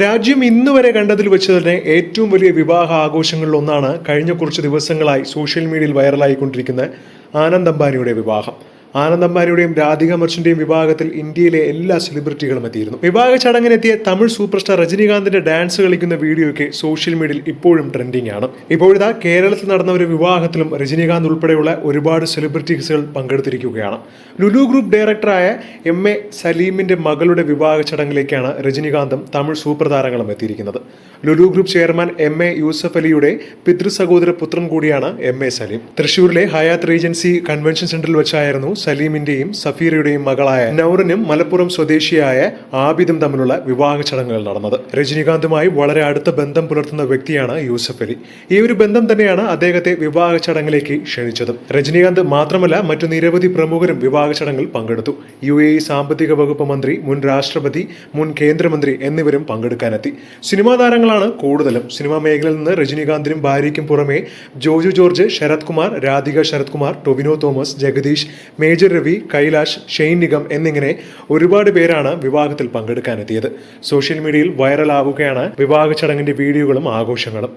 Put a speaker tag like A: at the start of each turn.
A: രാജ്യം ഇന്ന് വരെ കണ്ടതിൽ വെച്ച് തന്നെ ഏറ്റവും വലിയ വിവാഹ ആഘോഷങ്ങളിൽ ഒന്നാണ് കഴിഞ്ഞ കുറച്ച് ദിവസങ്ങളായി സോഷ്യൽ മീഡിയയിൽ വൈറലായിക്കൊണ്ടിരിക്കുന്ന ആനന്ദ് അംബാനിയുടെ വിവാഹം. ആനന്ദ് അംബാനിയുടെയും രാധിക മർച്ചിന്റെയും വിഭാഗത്തിൽ ഇന്ത്യയിലെ എല്ലാ സെലിബ്രിറ്റികളും എത്തിയിരുന്നു. വിഭാഗ ചടങ്ങിനെത്തിയ തമിഴ് സൂപ്പർ സ്റ്റാർ രജനീകാന്തിന്റെ ഡാൻസ് കളിക്കുന്ന വീഡിയോയ്ക്ക് സോഷ്യൽ മീഡിയയിൽ ഇപ്പോഴും ട്രെൻഡിംഗ് ആണ്. ഇപ്പോഴിതാ കേരളത്തിൽ നടന്ന ഒരു വിവാഹത്തിലും രജനീകാന്ത് ഉൾപ്പെടെയുള്ള ഒരുപാട് സെലിബ്രിറ്റീസുകൾ പങ്കെടുത്തിരിക്കുകയാണ്. ലുലു ഗ്രൂപ്പ് ഡയറക്ടറായ എം എ സലീമിന്റെ മകളുടെ വിവാഹ ചടങ്ങിലേക്കാണ് രജനീകാന്തും തമിഴ് സൂപ്പർ താരങ്ങളും എത്തിയിരിക്കുന്നത്. Lulu group chairman M A Yusuf അലിയുടെ പിതൃ സഹോദര പുത്രൻ കൂടിയാണ് എം എ സലീം. തൃശൂരിലെ ഹയാത്ത് റീജൻസി കൺവെൻഷൻ സെന്ററിൽ വെച്ചായിരുന്നു സലീമിന്റെയും സഫീറയുടെയും മകളായ നൌറിനും മലപ്പുറം സ്വദേശിയായ ആബിദും തമ്മിലുള്ള വിവാഹ ചടങ്ങുകൾ നടന്നത്. രജനീകാന്തുമായി വളരെ അടുത്ത ബന്ധം പുലർത്തുന്ന വ്യക്തിയാണ് യൂസഫ് അലി. ഈ ഒരു ബന്ധം തന്നെയാണ് അദ്ദേഹത്തെ വിവാഹ ചടങ്ങിലേക്ക് ക്ഷണിച്ചത്. രജനീകാന്ത് മാത്രമല്ല മറ്റു നിരവധി പ്രമുഖരും വിവാഹ ചടങ്ങിൽ പങ്കെടുത്തു. യു എ സാമ്പത്തിക വകുപ്പ് മന്ത്രി മുൻ രാഷ്ട്രപതി മുൻ കേന്ദ്രമന്ത്രി എന്നിവരും പങ്കെടുക്കാനെത്തി. സിനിമാ താരങ്ങളാണ് കൂടുതലും. സിനിമാ മേഖലയിൽ നിന്ന് രജനീകാന്തിനും ഭാര്യയ്ക്കും പുറമെ ജോജു ജോർജ് ശരത് കുമാർ രാധിക ശരത് കുമാർ ടൊവിനോ തോമസ് ജഗദീഷ് മേജർ രവി കൈലാഷ് ഷെയ്ൻ നിഗം എന്നിങ്ങനെ ഒരുപാട് പേരാണ് വിവാഹത്തിൽ പങ്കെടുക്കാനെത്തിയത്. സോഷ്യൽ മീഡിയയിൽ വൈറലാവുകയാണ് വിവാഹ ചടങ്ങിന്റെ വീഡിയോകളും ആഘോഷങ്ങളും.